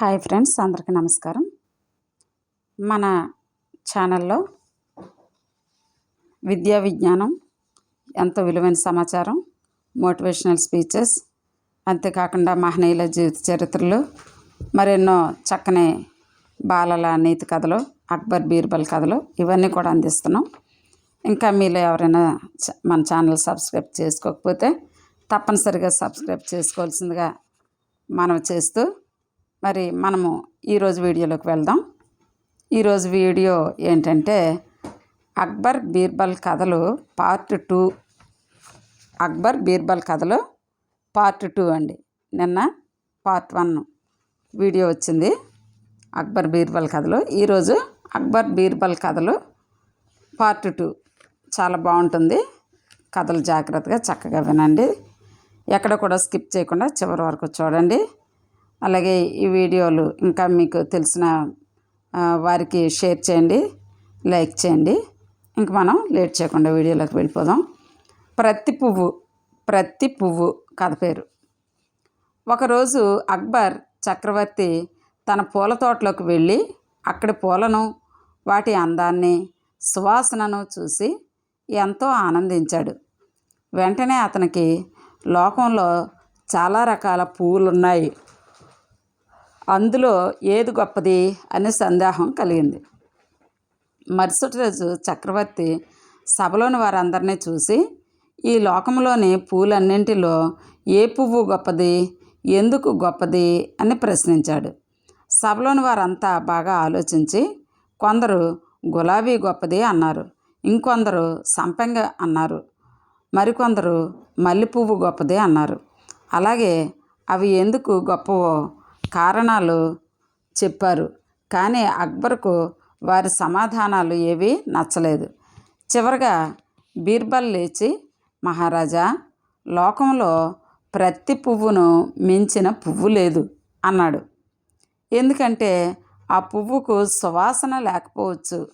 Hi friends అందరికీ నమస్కారం. మన ఛానల్లో విద్యా విజ్ఞానం ఎంతో విలువైన సమాచారం మోటివేషనల్ స్పీచెస్ అంతేకాకుండా మహనీయుల జీవిత చరిత్రలు మరెన్నో చక్కని బాలల నీతి కథలు అక్బర్ బీర్బల్ కథలు ఇవన్నీ కూడా అందిస్తున్నాం. ఇంకా మీలో ఎవరైనా మన ఛానల్ సబ్స్క్రైబ్ చేసుకోకపోతే తప్పనిసరిగా సబ్స్క్రైబ్ చేసుకోవాల్సిందిగా మనం చేస్తూ మరి మనము ఈరోజు వీడియోలోకి వెళ్దాం. ఈరోజు వీడియో ఏంటంటే అక్బర్ బీర్బల్ కథలు పార్ట్ టూ. అక్బర్ బీర్బల్ కథలు పార్ట్ టూ అండి. నిన్న పార్ట్ వన్ వీడియో వచ్చింది. అక్బర్ బీర్బల్ కథలు. ఈరోజు అక్బర్ బీర్బల్ కథలు పార్ట్ టూ. చాలా బాగుంటుంది. కథలు జాగ్రత్తగా చక్కగా వినండి. ఎక్కడ కూడా స్కిప్ చేయకుండా చివరి వరకు చూడండి. అలాగే ఈ వీడియోలు ఇంకా మీకు తెలిసిన వారికి షేర్ చేయండి లైక్ చేయండి. ఇంక మనం లేట్ చేయకుండా వీడియోలోకి వెళ్ళిపోదాం. ప్రతి పువ్వు ప్రతి పువ్వు కథ పేరు. ఒకరోజు అక్బర్ చక్రవర్తి తన పూల తోటలోకి వెళ్ళి అక్కడి పూలను వాటి అందాన్ని సువాసనను చూసి ఎంతో ఆనందించాడు. వెంటనే అతనికి లోకంలో చాలా రకాల పువ్వులు ఉన్నాయి అందులో ఏది గొప్పది అనే సందేహం కలిగింది. మరుసటి రోజు చక్రవర్తి సభలోని వారందరినీ చూసి ఈ లోకంలోని పూలన్నింటిలో ఏ పువ్వు గొప్పది ఎందుకు గొప్పది అని ప్రశ్నించాడు. సభలోని వారంతా బాగా ఆలోచించి కొందరు గులాబీ గొప్పది అన్నారు ఇంకొందరు సంపెంగ అన్నారు మరికొందరు మల్లె పువ్వు గొప్పది అన్నారు. అలాగే అవి ఎందుకు గొప్పవో కారణాలు చెప్పారు. కానీ అక్బర్కు వారి సమాధానాలు ఏవీ నచ్చలేదు. చివరగా బీర్బల్ లేచి మహారాజా లోకంలో ప్రతి పువ్వును మించిన పువ్వు లేదు అన్నాడు. ఎందుకంటే ఆ పువ్వుకు సువాసన లేకపోవచ్చు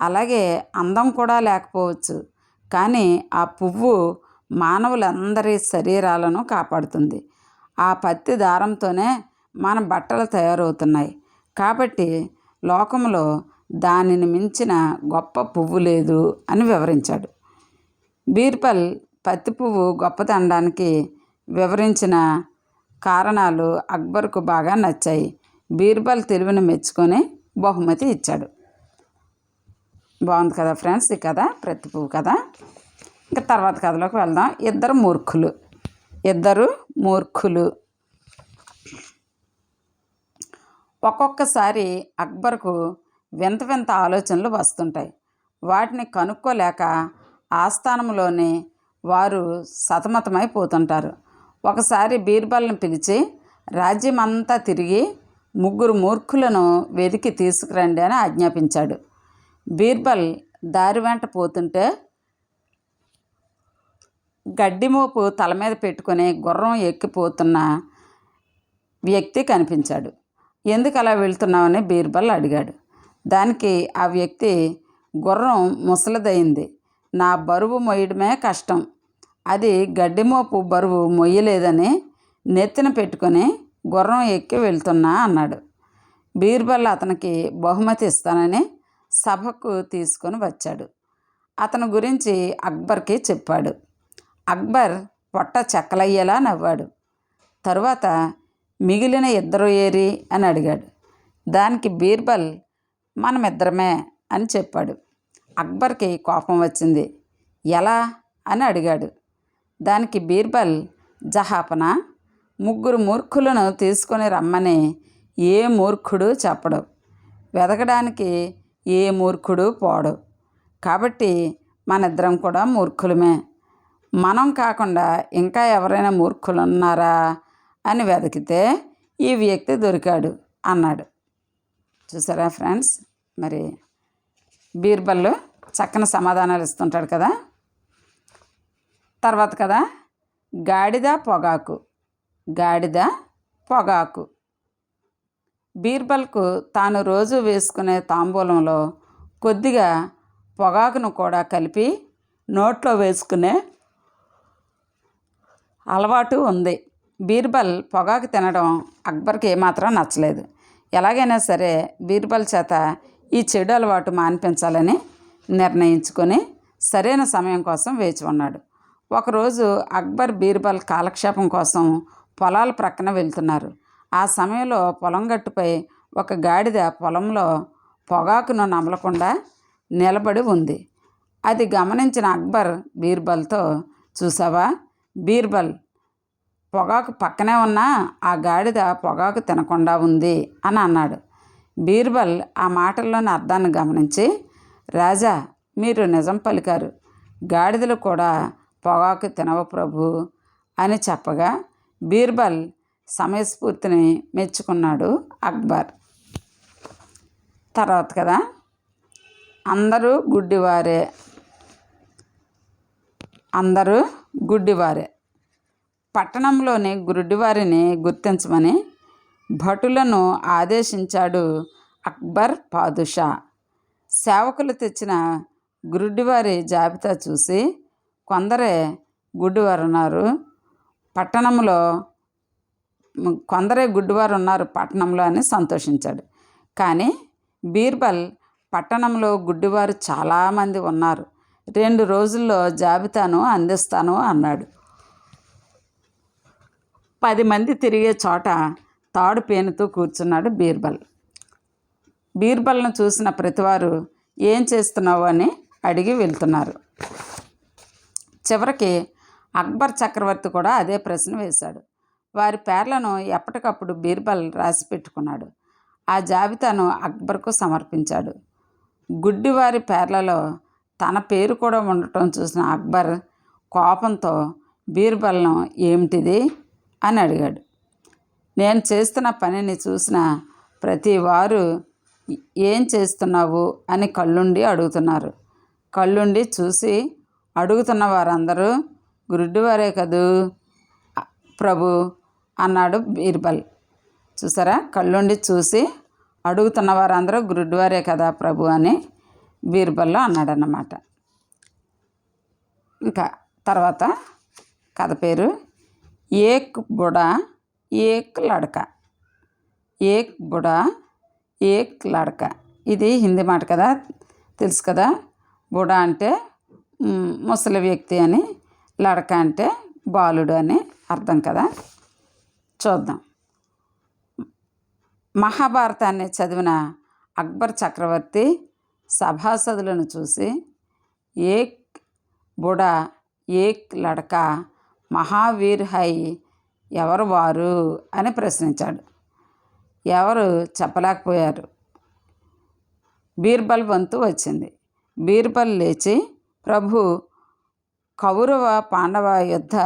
అలాగే అందం కూడా లేకపోవచ్చు. కానీ ఆ పువ్వు మానవులందరి శరీరాలను కాపాడుతుంది. ఆ పత్తి దారంతోనే మన బట్టలు తయారవుతున్నాయి. కాబట్టి లోకంలో దానిని మించిన గొప్ప పువ్వు లేదు అని వివరించాడు. బీర్బల్ పత్తి పువ్వు గొప్పదనడానికి వివరించిన కారణాలు అక్బర్కు బాగా నచ్చాయి. బీర్బల్ తెలివిని మెచ్చుకొని బహుమతి ఇచ్చాడు. బాగుంది కదా ఫ్రెండ్స్ ఈ కథ ప్రతి పువ్వు కథ. ఇంకా తర్వాత కథలోకి వెళ్దాం. ఇద్దరు మూర్ఖులు. ఇద్దరు మూర్ఖులు. ఒక్కొక్కసారి అక్బర్కు వింత వింత ఆలోచనలు వస్తుంటాయి. వాటిని కనుక్కోలేక ఆస్థానంలోనే వారు సతమతమైపోతుంటారు. ఒకసారి బీర్బల్ని పిలిచి రాజ్యమంతా తిరిగి ముగ్గురు మూర్ఖులను వెతికి తీసుకురండి అని ఆజ్ఞాపించాడు. బీర్బల్ దారి వెంట పోతుంటే గడ్డిమోపు తల మీద పెట్టుకుని గుర్రం ఎక్కిపోతున్న వ్యక్తి కనిపించాడు. ఎందుకు అలా వెళ్తున్నావని బీర్బల్ అడిగాడు. దానికి ఆ వ్యక్తి గుర్రం ముసలిదైంది. నా బరువు మొయ్యడమే కష్టం. అది గడ్డిమోపు బరువు మొయ్యలేదని నెత్తిన పెట్టుకొని గుర్రం ఎక్కి వెళ్తున్నా అన్నాడు. బీర్బల్ అతనికి బహుమతి ఇస్తానని సభకు తీసుకొని వచ్చాడు. అతని గురించి అక్బర్కి చెప్పాడు. అక్బర్ పొట్ట చెక్కలయ్యేలా నవ్వాడు. తరువాత మిగిలిన ఇద్దరు ఏరి అని అడిగాడు. దానికి బీర్బల్ మనమిద్దరమే అని చెప్పాడు. అక్బర్కి కోపం వచ్చింది. ఎలా? అని అడిగాడు. దానికి బీర్బల్ జహాపన? ముగ్గురు మూర్ఖులను తీసుకొని రమ్మని ఏ మూర్ఖుడు చెప్పడు. వెతకడానికి ఏ మూర్ఖుడు పోడు. కాబట్టి మనిద్దరం కూడా మూర్ఖులమే. మనం కాకుండా ఇంకా ఎవరైనా మూర్ఖులు ఉన్నారా అని వెతికితే ఈ వ్యక్తి దొరికాడు అన్నాడు. చూసారా ఫ్రెండ్స్? మరి బీర్బల్ చక్కని సమాధానాలు ఇస్తుంటాడు కదా? తర్వాత కదా గాడిద పొగాకు గాడిద పొగాకు. బీర్బల్కు తాను రోజు వేసుకునే తాంబూలంలో కొద్దిగా పొగాకును కూడా కలిపి నోట్లో వేసుకునే అలవాటు ఉంది. బీర్బల్ పొగాకు తినడం అక్బర్కి ఏమాత్రం నచ్చలేదు. ఎలాగైనా సరే బీర్బల్ చేత ఈ చెడు అలవాటు మాన్పించాలని నిర్ణయించుకొని సరైన సమయం కోసం వేచి ఉన్నాడు. ఒకరోజు అక్బర్ బీర్బల్ కాలక్షేపం కోసం పొలాల ప్రక్కన వెళ్తున్నారు. ఆ సమయంలో పొలం గట్టుపై ఒక గాడిద పొలంలో పొగాకును నమలకుండా నిలబడి ఉంది. అది గమనించిన అక్బర్ బీర్బల్తో చూసావా? బీర్బల్ పొగాకు పక్కనే ఉన్న ఆ గాడిద పొగాకు తినకుండా ఉంది అని అన్నాడు. బీర్బల్ ఆ మాటల్లోని అర్థాన్ని గమనించి రాజా మీరు నిజం పలికారు. గాడిదలు కూడా పొగాకు తినవు ప్రభు అని చెప్పగా బీర్బల్ సమయస్ఫూర్తిని మెచ్చుకున్నాడు అక్బర్. తర్వాత కదా? అందరూ గుడ్డివారే. అందరూ గుడ్డివారే. పట్టణంలోని గురుడివారిని గుర్తించమని భటులను ఆదేశించాడు అక్బర్ పాదుషా. సేవకులు తెచ్చిన గురుడివారి జాబితా చూసి కొందరే గుడ్డివారు ఉన్నారు పట్టణంలో కొందరే గుడ్డివారు ఉన్నారు పట్టణంలో అని సంతోషించాడు. కానీ బీర్బల్ పట్టణంలో గుడ్డివారు చాలామంది ఉన్నారు. రెండు రోజుల్లో జాబితాను అందిస్తాను అన్నాడు. పది మంది తిరిగే చోట తాడు పేనుతూ కూర్చున్నాడు బీర్బల్. బీర్బల్ను చూసిన ప్రతివారు ఏం చేస్తున్నావు? అని అడిగి వెళ్తున్నారు. చివరికి అక్బర్ చక్రవర్తి కూడా అదే ప్రశ్న వేశాడు. వారి పేర్లను ఎప్పటికప్పుడు బీర్బల్ రాసి పెట్టుకున్నాడు. ఆ జాబితాను అక్బర్కు సమర్పించాడు. గుడ్డివారి పేర్లలో తన పేరు కూడా ఉండటం చూసిన అక్బర్ కోపంతో బీర్బల్ను ఏమిటిది? అని అడిగాడు. నేను చేస్తున్న పనిని చూసిన ప్రతి వారు ఏం చేస్తున్నావు? అని కళ్ళుండి అడుగుతున్నారు. కళ్ళుండి చూసి అడుగుతున్న వారందరూ గుడ్డివారే కదూ ప్రభు అన్నాడు బీర్బల్. చూసారా? కళ్ళుండి చూసి అడుగుతున్న వారందరూ గురుడ్వారే కదా ప్రభు అని బీర్బల్లో అన్నాడన్నమాట. ఇంకా తర్వాత కథ పేరు ఏక్ బుడా ఏక్ లడక. ఏక్ బుడా ఏక్ లడక. ఇది హిందీ మాట కదా తెలుసు కదా? బుడా అంటే ముసలి వ్యక్తి అని లడక అంటే బాలుడు అని అర్థం కదా? చూద్దాం. మహాభారతాన్ని చదివిన అక్బర్ చక్రవర్తి సభాసదులను చూసి ఏక్ బుడా ఏక్ లడక మహావీర్ హై ఎవరు వారు? అని ప్రశ్నించాడు. ఎవరు? చెప్పలేకపోయారు. బీర్బల్ వంతు వచ్చింది. బీర్బల్ లేచి ప్రభు కౌరవ పాండవ యుద్ధ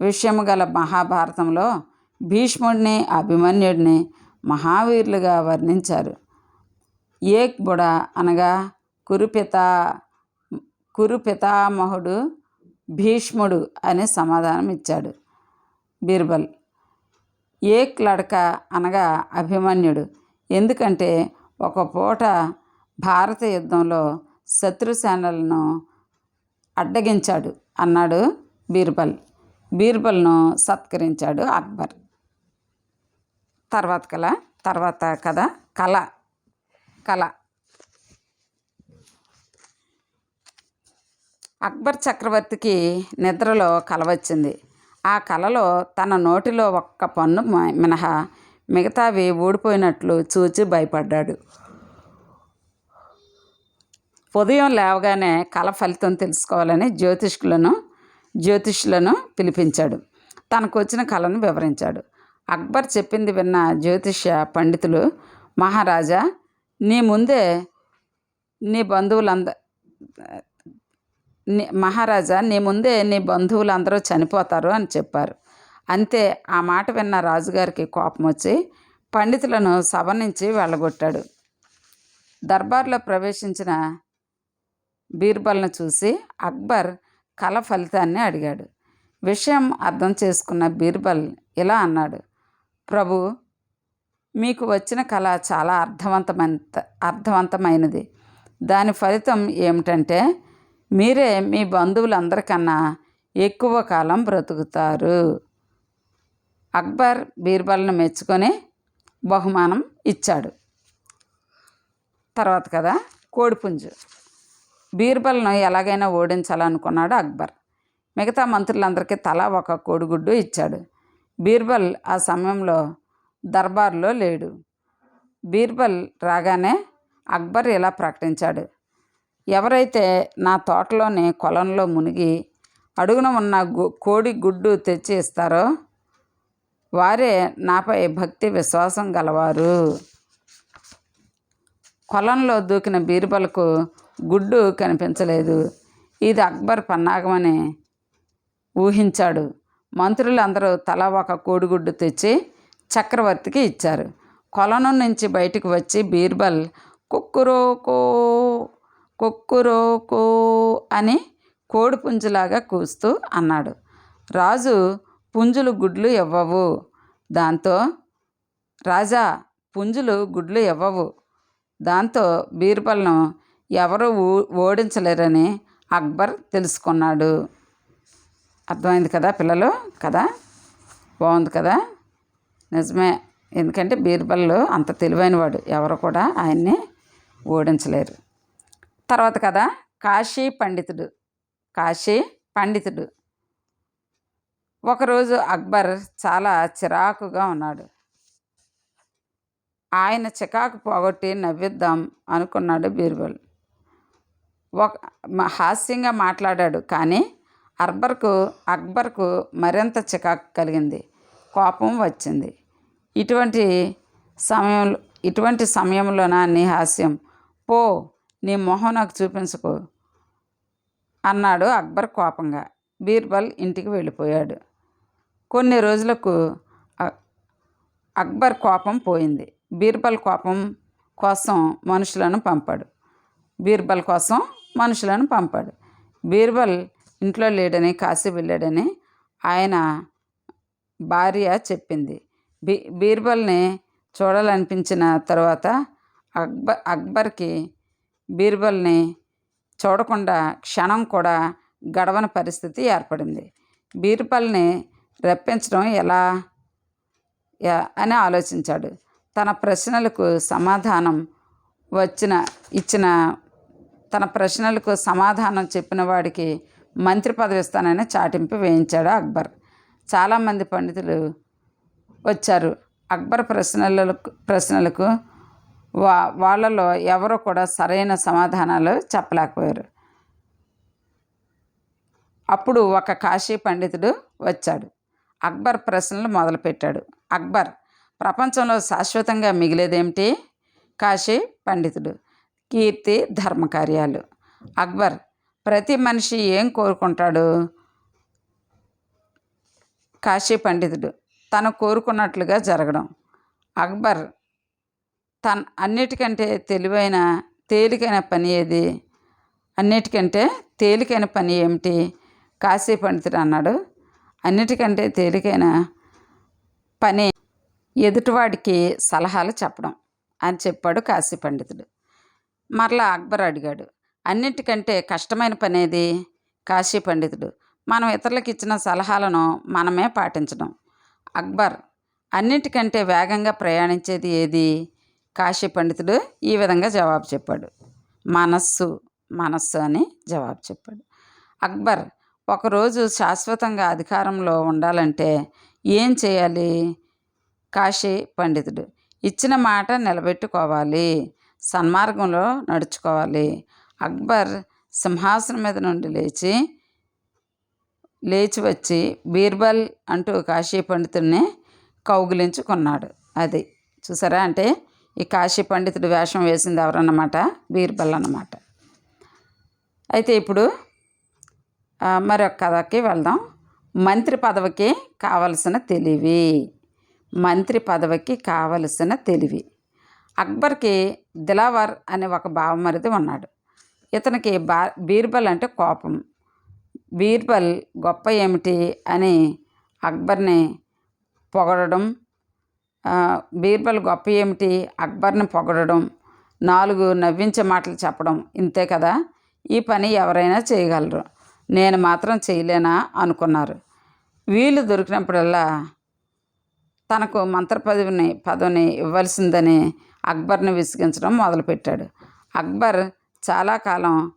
విషయము గల మహాభారతంలో భీష్ముడిని అభిమన్యుడిని మహావీరులుగా వర్ణించారు. ఏక్ బుడ అనగా కురుపిత కురుపితామహుడు భీష్ముడు అని సమాధానం ఇచ్చాడు బీర్బల్. ఏక్ లడక అనగా అభిమన్యుడు. ఎందుకంటే ఒక పూట భారత యుద్ధంలో శత్రుసేనలను అడ్డగించాడు అన్నాడు బీర్బల్. బీర్బల్ను సత్కరించాడు అక్బర్. తర్వాత కళ తర్వాత కథ కళ కళ. అక్బర్ చక్రవర్తికి నిద్రలో కల వచ్చింది ఆ కలలో తన నోటిలో ఒక్క పన్ను మినహా మిగతావి ఊడిపోయినట్లు చూచి భయపడ్డాడు. ఉదయం లేవగానే కళ ఫలితం తెలుసుకోవాలని జ్యోతిష్కులను జ్యోతిష్యులను పిలిపించాడు. తనకు వచ్చిన కళను వివరించాడు. అక్బర్ చెప్పింది విన్న జ్యోతిష్య పండితులు మహారాజా నీ ముందే నీ బంధువులంద మహారాజా నీ ముందే నీ బంధువులందరూ చనిపోతారు అని చెప్పారు. అంతే ఆ మాట విన్న రాజుగారికి కోపం వచ్చి పండితులను సభ నుంచి వెళ్ళగొట్టాడు. దర్బార్లో ప్రవేశించిన బీర్బల్ను చూసి అక్బర్ కళ ఫలితాన్ని అడిగాడు. విషయం అర్థం చేసుకున్న బీర్బల్ ఇలా అన్నాడు. ప్రభు మీకు వచ్చిన కళ చాలా అర్థవంతమైన అర్థవంతమైనది. దాని ఫలితం ఏమిటంటే మీరే మీ బంధువులందరికన్నా ఎక్కువ కాలం బ్రతుకుతారు. అక్బర్ బీర్బల్ను మెచ్చుకొని బహుమానం ఇచ్చాడు. తర్వాత కదా కోడిపుంజు. బీర్బల్ను ఎలాగైనా ఓడించాలనుకున్నాడు అక్బర్. మిగతా మంత్రులందరికీ తలా ఒక కోడిగుడ్డు ఇచ్చాడు. బీర్బల్ ఆ సమయంలో దర్బార్లో లేడు. బీర్బల్ రాగానే అక్బర్ ఇలా ప్రకటించాడు. ఎవరైతే నా తోటలోని కొలంలో మునిగి అడుగున ఉన్న కోడి గుడ్డు తెచ్చి ఇస్తారో వారే నాపై భక్తి విశ్వాసం గలవారు. కొలంలో దూకిన బీర్బల్కు గుడ్డు కనిపించలేదు. ఇది అక్బర్ పన్నాగమని ఊహించాడు. మంత్రులందరూ తల ఒక కోడిగుడ్డు తెచ్చి చక్రవర్తికి ఇచ్చారు. కొలను నుంచి బయటికి వచ్చి బీర్బల్ కుక్కురోకో కొక్కురోకో అని కోడి పుంజులాగా కూస్తూ అన్నాడు. రాజు పుంజులు గుడ్లు ఇవ్వవు దాంతో రాజా పుంజులు గుడ్లు ఇవ్వవు దాంతో బీర్బల్ను ఎవరు ఓడించలేరని అక్బర్ తెలుసుకున్నాడు. అర్థమైంది కదా పిల్లలు? కదా? బాగుంది కదా? నిజమే. ఎందుకంటే బీర్బల్ అంత తెలివైనవాడు. ఎవరు కూడా ఆయన్ని ఓడించలేరు. తర్వాత కదా? కాశీ పండితుడు. కాశీ పండితుడు. ఒకరోజు అక్బర్ చాలా చిరాకుగా ఉన్నాడు. ఆయన చికాకు పోగొట్టి నవ్విద్దాం అనుకున్నాడు బీర్బల్. ఒక హాస్యంగా మాట్లాడాడు కానీ అక్బర్కు అక్బర్కు మరింత చికాకు కలిగింది. కోపం వచ్చింది. ఇటువంటి సమయంలో ఇటువంటి సమయంలోన నీ హాస్యం? పో నీ మొహం నాకు చూపించుకో అన్నాడు అక్బర్ కోపంగా. బీర్బల్ ఇంటికి వెళ్ళిపోయాడు. కొన్ని రోజులకు అక్బర్ కోపం పోయింది. బీర్బల్ కోపం కోసం మనుషులను పంపాడు. బీర్బల్ కోసం మనుషులను పంపాడు. బీర్బల్ ఇంట్లో లేడని కాశీ వెళ్ళాడని ఆయన భార్య చెప్పింది. బీ బీర్బల్ని చూడాలనిపించిన తర్వాత అక్బర్ అక్బర్కి బీర్బల్ని చూడకుండా క్షణం కూడా గడవని పరిస్థితి ఏర్పడింది. బీర్బల్ని రప్పించడం ఎలా? అని ఆలోచించాడు. తన ప్రశ్నలకు సమాధానం వచ్చిన ఇచ్చిన తన ప్రశ్నలకు సమాధానం చెప్పిన వాడికి మంత్రి పదవి ఇస్తానని చాటింపు వేయించాడు అక్బర్. చాలామంది పండితులు వచ్చారు. అక్బర్ ప్రశ్నలకు ప్రశ్నలకు వా వాళ్ళలో ఎవరు కూడా సరైన సమాధానాలు చెప్పలేకపోయారు. అప్పుడు ఒక కాశీ పండితుడు వచ్చాడు. అక్బర్ ప్రశ్నలు మొదలుపెట్టాడు. అక్బర్ ప్రపంచంలో శాశ్వతంగా మిగిలేదేమిటి? కాశీ పండితుడు కీర్తి ధర్మకార్యాలు. అక్బర్ ప్రతి మనిషి ఏం కోరుకుంటాడు? కాశీ పండితుడు తను కోరుకున్నట్లుగా జరగడం. అక్బర్ తన అన్నిటికంటే తెలివైన తేలికైన పని ఏది? అన్నిటికంటే తేలికైన పని ఏమిటి? కాశీ పండితుడు అన్నాడు. అన్నిటికంటే తేలికైన పని ఎదుటివాడికి సలహాలు చెప్పడం అని చెప్పాడు కాశీ పండితుడు. మరలా అక్బర్ అడిగాడు అన్నిటికంటే కష్టమైన పని ఏది? కాశీ పండితుడు మనం ఇతరులకు ఇచ్చిన సలహాలను మనమే పాటించడం. అక్బర్ అన్నిటికంటే వేగంగా ప్రయాణించేది ఏది? కాశీ పండితుడు ఈ విధంగా జవాబు చెప్పాడు. మనస్సు మనస్సు అని జవాబు చెప్పాడు. అక్బర్ ఒకరోజు శాశ్వతంగా అధికారంలో ఉండాలంటే ఏం చేయాలి? కాశీ పండితుడు ఇచ్చిన మాట నిలబెట్టుకోవాలి సన్మార్గంలో నడుచుకోవాలి. అక్బర్ సింహాసనం మీద నుండి లేచి లేచి వచ్చి బీర్బల్ అంటూ కాశీ పండితుడిని కౌగిలించుకున్నాడు. అది చూసారా అంటే ఈ కాశీ పండితుడు వేషం వేసింది ఎవరన్నమాట? బీర్బల్ అన్నమాట. అయితే ఇప్పుడు మరొక కథకి వెళ్దాం. మంత్రి పదవికి కావలసిన తెలివి. మంత్రి పదవికి కావలసిన తెలివి. అక్బర్కి దిలావర్ అనే ఒక బావమరిది ఉన్నాడు. ఇతనికి బా బీర్బల్ అంటే కోపం. బీర్బల్ గొప్ప ఏమిటి అని అక్బర్ని పొగడడం బీర్బల్ గొప్ప ఏమిటి? అక్బర్ని పొగడడం నాలుగు నవ్వించే మాటలు చెప్పడం ఇంతే కదా? ఈ పని ఎవరైనా చేయగలరు. నేను మాత్రం చేయలేనా? అనుకున్నారు. వీలు దొరికినప్పుడల్లా తనకు మంత్ర పదవిని పదవిని ఇవ్వాల్సిందని అక్బర్ని విసిగించడం మొదలుపెట్టాడు. అక్బర్ చాలా కాలం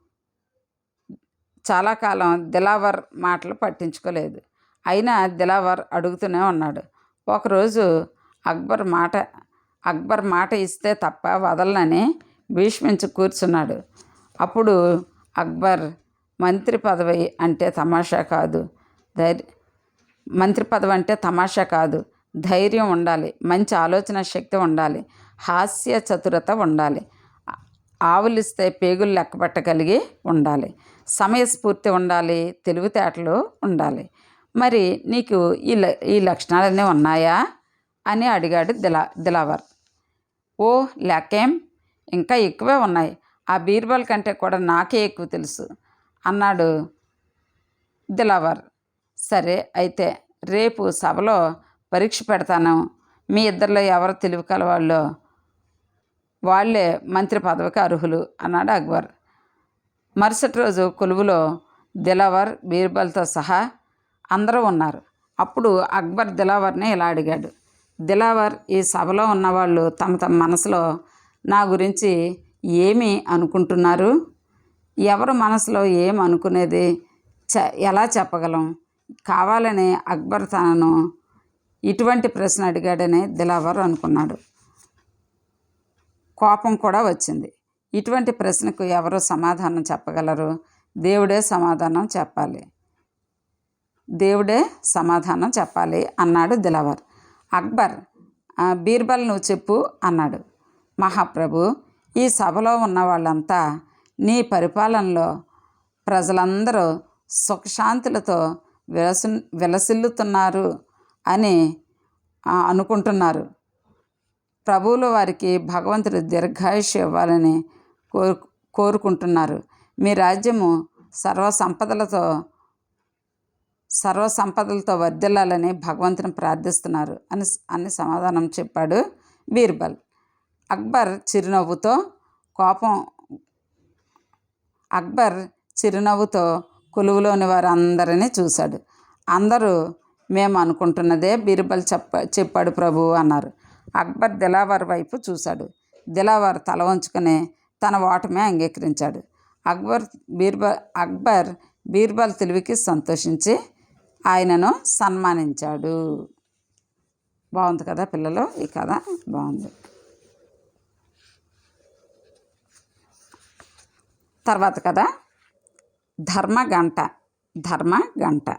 చాలా కాలం దిలావర్ మాటలు పట్టించుకోలేదు. అయినా దిలావర్ అడుగుతూనే ఉన్నాడు. ఒకరోజు అక్బర్ మాట అక్బర్ మాట ఇస్తే తప్ప వదలనని భీష్మించి కూర్చున్నాడు. అప్పుడు అక్బర్ మంత్రి పదవి అంటే తమాషా కాదు ధైర్య మంత్రి పదవి అంటే తమాషా కాదు ధైర్యం ఉండాలి మంచి ఆలోచన శక్తి ఉండాలి హాస్య చతురత ఉండాలి ఆవులిస్తే పేగులు లెక్కపెట్టగలిగి ఉండాలి సమయస్ఫూర్తి ఉండాలి తెలివితేటలు ఉండాలి. మరి నీకు ఈ ల ఈ లక్షణాలన్నీ ఉన్నాయా? అని అడిగాడు దిలా దిలావర్. ఓ లెక్కేం ఇంకా ఎక్కువే ఉన్నాయి. ఆ బీర్బల్ కంటే కూడా నాకే ఎక్కువ తెలుసు అన్నాడు దిలావర్. సరే అయితే రేపు సభలో పరీక్ష పెడతాను. మీ ఇద్దరిలో ఎవరు తెలివి కలవాళ్ళో వాళ్ళే మంత్రి పదవికి అర్హులు అన్నాడు అక్బర్. మరుసటి రోజు కొలువులో దిలావర్ బీర్బల్తో సహా అందరూ ఉన్నారు. అప్పుడు అక్బర్ దిలావర్ని ఇలా అడిగాడు. దిలావర్ ఈ సభలో ఉన్నవాళ్ళు తమ తమ మనసులో నా గురించి ఏమి అనుకుంటున్నారు? ఎవరు మనసులో ఏం అనుకునేది? చ ఎలా చెప్పగలం? కావాలని అక్బర్ తనను ఇటువంటి ప్రశ్న అడిగాడని దిలావర్ అనుకున్నాడు. కోపం కూడా వచ్చింది. ఇటువంటి ప్రశ్నకు ఎవరు సమాధానం చెప్పగలరు? దేవుడే సమాధానం చెప్పాలి. దేవుడే సమాధానం చెప్పాలి అన్నాడు దిలావర్. అక్బర్ బీర్బల్ నువ్వు చెప్పు అన్నాడు. మహాప్రభు ఈ సభలో ఉన్న వాళ్ళంతా నీ పరిపాలనలో ప్రజలందరూ సుఖశాంతులతో విలసి విలసిల్లుతున్నారు అని అనుకుంటున్నారు. ప్రభువులు వారికి భగవంతుడు దీర్ఘాయుష్ ఇవ్వాలని కోరు కోరుకుంటున్నారు. మీ రాజ్యము సర్వ సంపదలతో సర్వ సంపదలతో వర్ధిల్లాలని భగవంతుని ప్రార్థిస్తున్నారు అని అని సమాధానం చెప్పాడు బీర్బల్. అక్బర్ చిరునవ్వుతో కోపం అక్బర్ చిరునవ్వుతో కొలువులోని వారందరినీ చూశాడు. అందరూ మేము అనుకుంటున్నదే బీర్బల్ చెప్ప చెప్పాడు ప్రభు అన్నారు. అక్బర్ దిలావర్ వైపు చూశాడు. దిలావర్ తల వంచుకొని తన ఓటమే అంగీకరించాడు. అక్బర్ బీర్బల్ అక్బర్ బీర్బల్ తెలివికి సంతోషించి ఆయనను సన్మానించాడు. బాగుంది కదా పిల్లలు? ఈ కథ బాగుంది. తర్వాత కదా ధర్మ గంట. ధర్మ గంట.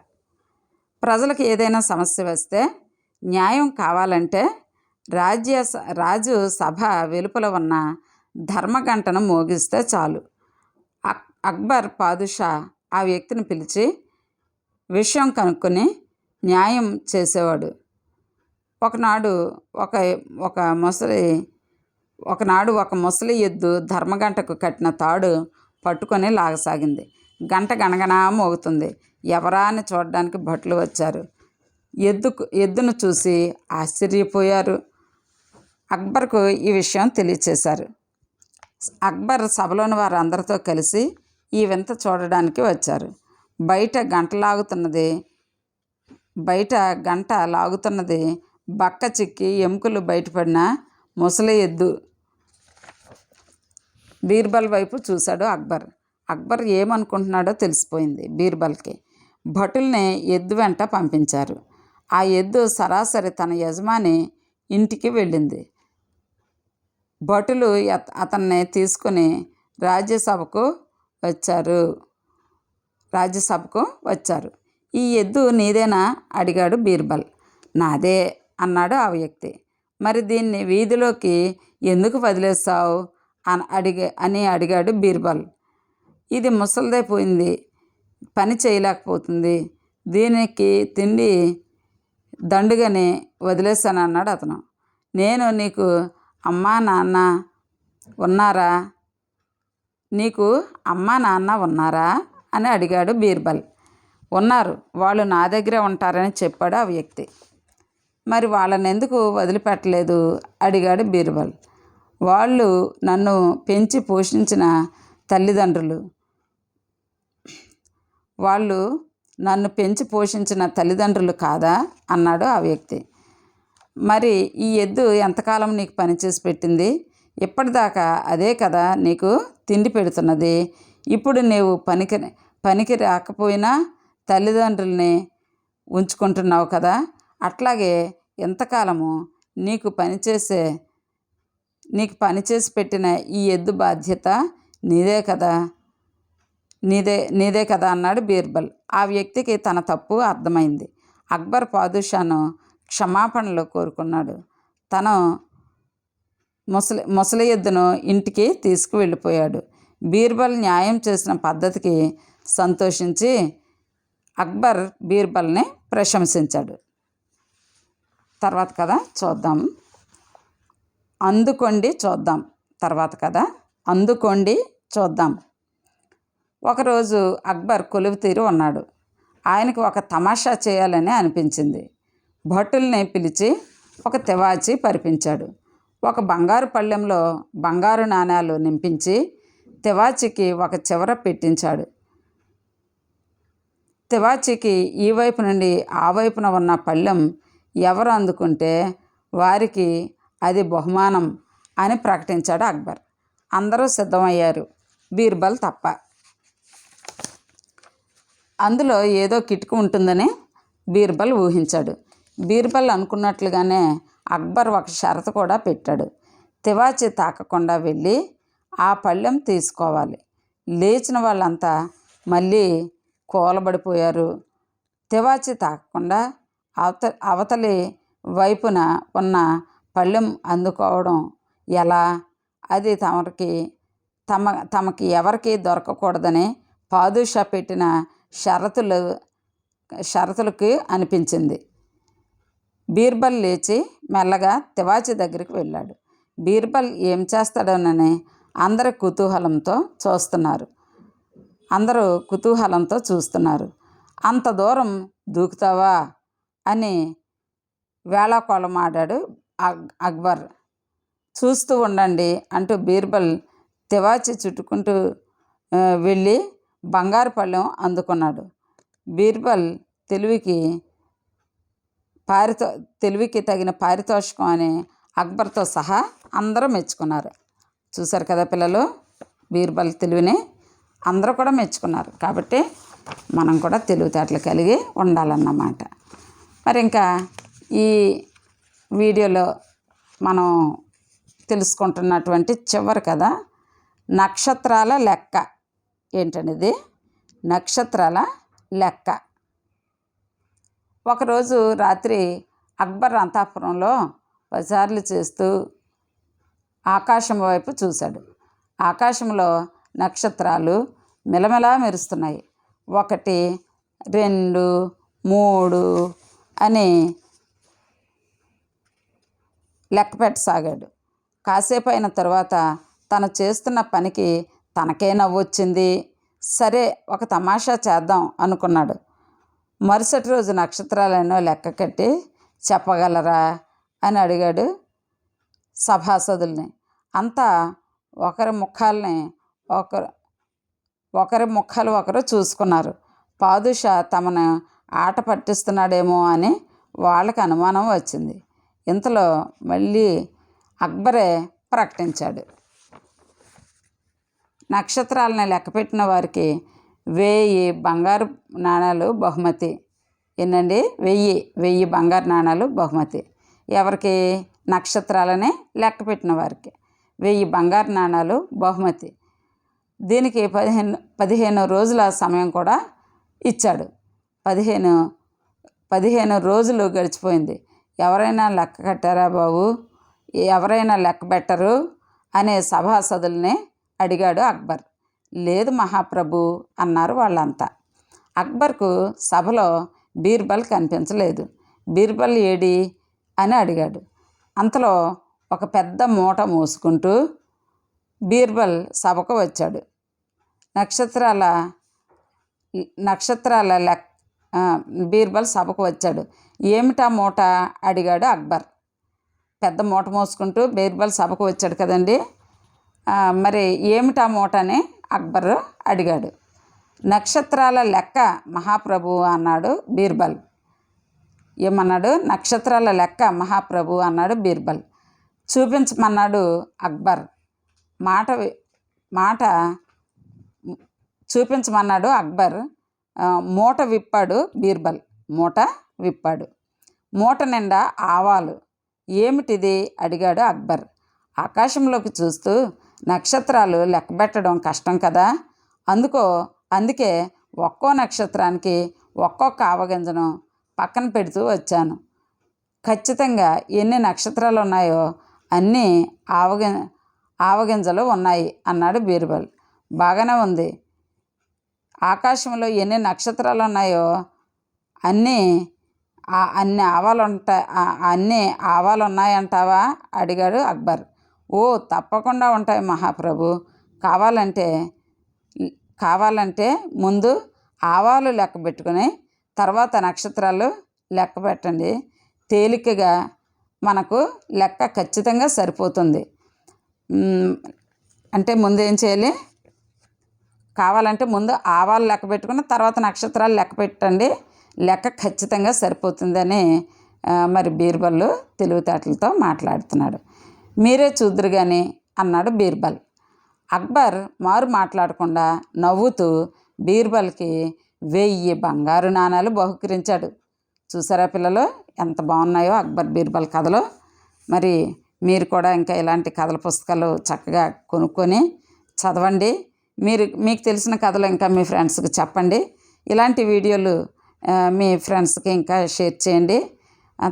ప్రజలకు ఏదైనా సమస్య వస్తే న్యాయం కావాలంటే రాజ్య స- రాజు సభ వెలుపల ఉన్న ధర్మగంటను మోగిస్తే చాలు. అక్ అక్బర్ పాదుషా ఆ వ్యక్తిని పిలిచి విషయం కనుక్కొని న్యాయం చేసేవాడు. ఒకనాడు ఒక ఒక ముసలి ఒకనాడు ఒక ముసలి ఎద్దు ధర్మగంటకు కట్టిన తాడు పట్టుకొని లాగసాగింది. గంట గణగణా మోగుతుంది. ఎవరా అని చూడడానికి భట్లు వచ్చారు. ఎద్దుకు ఎద్దును చూసి ఆశ్చర్యపోయారు. అక్బర్కు ఈ విషయం తెలియచేశారు. అక్బర్ సభలోని వారందరితో కలిసి ఈ వింత చూడడానికి వచ్చారు. బయట గంట లాగుతున్నది. బయట గంట లాగుతున్నది. బక్క చిక్కి ఎముకలు బయటపడిన ముసలి ఎద్దు. బీర్బల్ వైపు చూశాడు అక్బర్. అక్బర్ ఏమనుకుంటున్నాడో తెలిసిపోయింది బీర్బల్కి. భటుల్ని ఎద్దు వెంట పంపించారు. ఆ ఎద్దు సరాసరి తన యజమాని ఇంటికి వెళ్ళింది. భటులు అతన్ని తీసుకుని రాజ్యసభకు వచ్చారు. రాజ్యసభకు వచ్చారు. ఈ ఎద్దు నీదేనా? అడిగాడు బీర్బల్. నాదే అన్నాడు ఆ వ్యక్తి. మరి దీన్ని వీధిలోకి ఎందుకు వదిలేస్తావు అని అడిగే అని అడిగాడు బీర్బల్. ఇది ముసలిదైపోయింది పని చేయలేకపోతుంది. దీనికి తిండి దండుగని వదిలేస్తాను అన్నాడు అతను. నేను నీకు అమ్మా నాన్న ఉన్నారా? నీకు అమ్మా నాన్న ఉన్నారా? అని అడిగాడు బీర్బల్. ఉన్నారు వాళ్ళు నా దగ్గరే ఉంటారని చెప్పాడు ఆ వ్యక్తి. మరి వాళ్ళని ఎందుకు వదిలిపెట్టలేదు? అడిగాడు బీర్బల్. వాళ్ళు నన్ను పెంచి పోషించిన తల్లిదండ్రులు. వాళ్ళు నన్ను పెంచి పోషించిన తల్లిదండ్రులు కాదా? అన్నాడు ఆ వ్యక్తి. మరి ఈ ఎద్దు ఎంతకాలం నీకు పనిచేసి పెట్టింది? ఇప్పటిదాకా అదే కదా నీకు తిండి పెడుతున్నది. ఇప్పుడు నీవు పనికి పనికి రాకపోయినా తల్లిదండ్రుల్ని ఉంచుకుంటున్నావు కదా? అట్లాగే ఇంతకాలము నీకు పనిచేసే నీకు పనిచేసి పెట్టిన ఈ ఎద్దు బాధ్యత నీదే కదా? నీదే నీదే కదా అన్నాడు బీర్బల్. ఆ వ్యక్తికి తన తప్పు అర్థమైంది. అక్బర్ పాదుషాను క్షమాపణలు కోరుకున్నాడు. తను ముసలి ముసలి ఎద్దును ఇంటికి తీసుకువెళ్ళిపోయాడు. బీర్బల్ న్యాయం చేసిన పద్ధతికి సంతోషించి అక్బర్ బీర్బల్ని ప్రశంసించాడు. తర్వాత కదా చూద్దాం. అందుకోండి చూద్దాం. తర్వాత కదా అందుకోండి చూద్దాం. ఒకరోజు అక్బర్ కొలువు తీరు ఉన్నాడు. ఆయనకు ఒక తమాషా చేయాలని అనిపించింది. భటుల్ని పిలిచి ఒక తివాచి పరిపించాడు. ఒక బంగారు పళ్ళెంలో బంగారు నాణేలు నింపించి తివాచికి ఒక చివర పెట్టించాడు. తివాచీకి ఈ వైపు నుండి ఆ వైపున ఉన్న పళ్ళెం ఎవరు అందుకుంటే వారికి అది బహుమానం అని ప్రకటించాడు అక్బర్. అందరూ సిద్ధమయ్యారు. బీర్బల్ తప్ప. అందులో ఏదో కిటుకు ఉంటుందని బీర్బల్ ఊహించాడు. బీర్బల్ అనుకున్నట్లుగానే అక్బర్ ఒక షరతు కూడా పెట్టాడు. తివాచి తాకకుండా వెళ్ళి ఆ పళ్ళెం తీసుకోవాలి. లేచిన వాళ్ళంతా మళ్ళీ కూలబడిపోయారు. తివాచి తాకకుండా అవత అవతలి వైపున ఉన్న పళ్ళెం అందుకోవడం ఎలా? అది తమకి తమ తమకి ఎవరికి దొరకకూడదని పాదుషా పెట్టిన షరతులు షరతులకి అనిపించింది. బీర్బల్ లేచి మెల్లగా తివాచి దగ్గరికి వెళ్ళాడు. బీర్బల్ ఏం చేస్తాడోనని అందరి కుతూహలంతో చూస్తున్నారు. అందరూ కుతూహలంతో చూస్తున్నారు. అంత దూరం దూకుతావా? అని వేళాకోళమాడాడు అక్బర్. చూస్తూ ఉండండి అంటూ బీర్బల్ తివాచి చుట్టుకుంటూ వెళ్ళి బంగారు పళ్ళెం అందుకున్నాడు. బీర్బల్ తెలివికి పారితో తెలివికి తగిన పారితోషికం అని అక్బర్తో సహా అందరూ మెచ్చుకున్నారు. చూశారు కదా పిల్లలు? బీర్బల్ తెలివిని అందరూ కూడా మెచ్చుకున్నారు. కాబట్టి మనం కూడా తెలివితేటలు కలిగి ఉండాలన్నమాట. మరి ఇంకా ఈ వీడియోలో మనం తెలుసుకుంటున్నటువంటి చివరి కథ నక్షత్రాల లెక్క. ఏంటనేది? నక్షత్రాల లెక్క. ఒకరోజు రాత్రి అక్బర్ అంతఃపురంలో బజార్లు చేస్తూ ఆకాశం వైపు చూశాడు. ఆకాశంలో నక్షత్రాలు మిలమిలా మెరుస్తున్నాయి. ఒకటి రెండు మూడు అని లెక్క పెట్టసాగాడు కాసేపు అయిన తర్వాత తను చేస్తున్న పనికి తనకే నవ్వొచ్చింది సరే ఒక తమాషా చేద్దాం అనుకున్నాడు. మరుసటి రోజు నక్షత్రాలను లెక్క కట్టి చెప్పగలరా అని అడిగాడు సభాసదుల్ని. అంతా ఒకరి ముఖాల్ని ఒకరు ఒకరి ముఖాలు ఒకరు చూసుకున్నారు. పాదుషా తమను ఆట పట్టిస్తున్నాడేమో అని వాళ్ళకి అనుమానం వచ్చింది. ఇంతలో మళ్ళీ అక్బరే ప్రకటించాడు. నక్షత్రాలని లెక్కపెట్టిన వారికి వెయ్యి బంగారు నాణాలు బహుమతి. ఏంటండి వెయ్యి వెయ్యి బంగారు నాణాలు బహుమతి. ఎవరికి? నక్షత్రాలని లెక్క పెట్టిన వారికి. వెయ్యి బంగారు నాణాలు బహుమతి. దీనికి పదిహేను పదిహేను రోజుల సమయం కూడా ఇచ్చాడు. పదిహేను పదిహేను రోజులు గడిచిపోయింది. ఎవరైనా లెక్క కట్టారా బాబు? ఎవరైనా లెక్క పెట్టరు అనే సభాసదుల్ని అడిగాడు అక్బర్. లేదు మహాప్రభు అన్నారు వాళ్ళంతా. అక్బర్కు సభలో బీర్బల్ కనిపించలేదు. బీర్బల్ ఏడి? అని అడిగాడు. అంతలో ఒక పెద్ద మూట మోసుకుంటూ బీర్బల్ సభకు వచ్చాడు. నక్షత్రాల నక్షత్రాల లెక్ బీర్బల్ సభకు వచ్చాడు. ఏమిటా మూట? అడిగాడు అక్బర్. పెద్ద మూట మోసుకుంటూ బీర్బల్ సభకు వచ్చాడు కదండి. మరి ఏమిటా మూట అని అక్బర్ అడిగాడు. నక్షత్రాల లెక్క మహాప్రభు అన్నాడు బీర్బల్. ఏమన్నాడు? నక్షత్రాల లెక్క మహాప్రభు అన్నాడు బీర్బల్. చూపించమన్నాడు అక్బర్. మాట మాట చూపించమన్నాడు అక్బర్. మూట విప్పాడు బీర్బల్. మూట విప్పాడు. మూట నిండా ఆవాలు. ఏమిటిది? అడిగాడు అక్బర్. ఆకాశంలోకి చూస్తూ నక్షత్రాలు లెక్కబెట్టడం కష్టం కదా? అందుకో అందుకే ఒక్కో నక్షత్రానికి ఒక్కొక్క ఆవగింజను పక్కన పెడుతూ వచ్చాను. ఖచ్చితంగా ఎన్ని నక్షత్రాలు ఉన్నాయో అన్నీ ఆవగి ఆవగింజలు ఉన్నాయి అన్నాడు బీర్బల్. బాగానే ఉంది. ఆకాశంలో ఎన్ని నక్షత్రాలు ఉన్నాయో అన్నీ అన్ని ఆవాలు ఉంటాయి అన్ని ఆవాలు ఉన్నాయంటావా అడిగాడు అక్బర్. ఓ తప్పకుండా ఉంటాయి మహాప్రభు. కావాలంటే కావాలంటే ముందు ఆవాలు లెక్క పెట్టుకుని తర్వాత నక్షత్రాలు లెక్క పెట్టండి. తేలికగా మనకు లెక్క ఖచ్చితంగా సరిపోతుంది. అంటే ముందు ఏం చేయాలి? కావాలంటే ముందు ఆవాలు లెక్క పెట్టుకుని తర్వాత నక్షత్రాలు లెక్క పెట్టండి. లెక్క ఖచ్చితంగా సరిపోతుందని మరి బీర్బల్ తెలివితేటలతో మాట్లాడుతున్నాడు. మీరే చూద్దరు కానీ అన్నాడు బీర్బల్. అక్బర్ మారు మాట్లాడకుండా నవ్వుతూ బీర్బల్కి వెయ్యి బంగారు నాణాలు బహుకరించాడు. చూసారా పిల్లలు ఎంత బాగున్నాయో అక్బర్ బీర్బల్ కథలో. మరి మీరు కూడా ఇంకా ఇలాంటి కథల పుస్తకాలు చక్కగా కొనుక్కొని చదవండి. మీరు మీకు తెలిసిన కథలు ఇంకా మీ ఫ్రెండ్స్కి చెప్పండి. ఇలాంటి వీడియోలు మీ ఫ్రెండ్స్కి ఇంకా షేర్ చేయండి.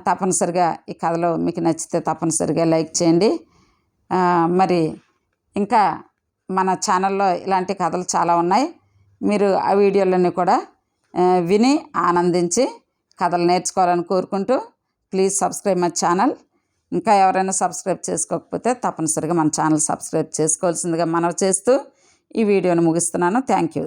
తప్పనిసరిగా ఈ కథలు మీకు నచ్చితే తప్పనిసరిగా లైక్ చేయండి. మరి ఇంకా మన ఛానల్లో ఇలాంటి కథలు చాలా ఉన్నాయి. మీరు ఆ వీడియోలన్నీ కూడా విని ఆనందించి కథలు నేర్చుకోవాలని కోరుకుంటూ ప్లీజ్ సబ్స్క్రైబ్ మై ఛానల్. ఇంకా ఎవరైనా సబ్స్క్రైబ్ చేసుకోకపోతే తప్పనిసరిగా మన ఛానల్ సబ్స్క్రైబ్ చేసుకోవాల్సిందిగా మనవి చేస్తూ ఈ వీడియోను ముగిస్తున్నాను. Thank you.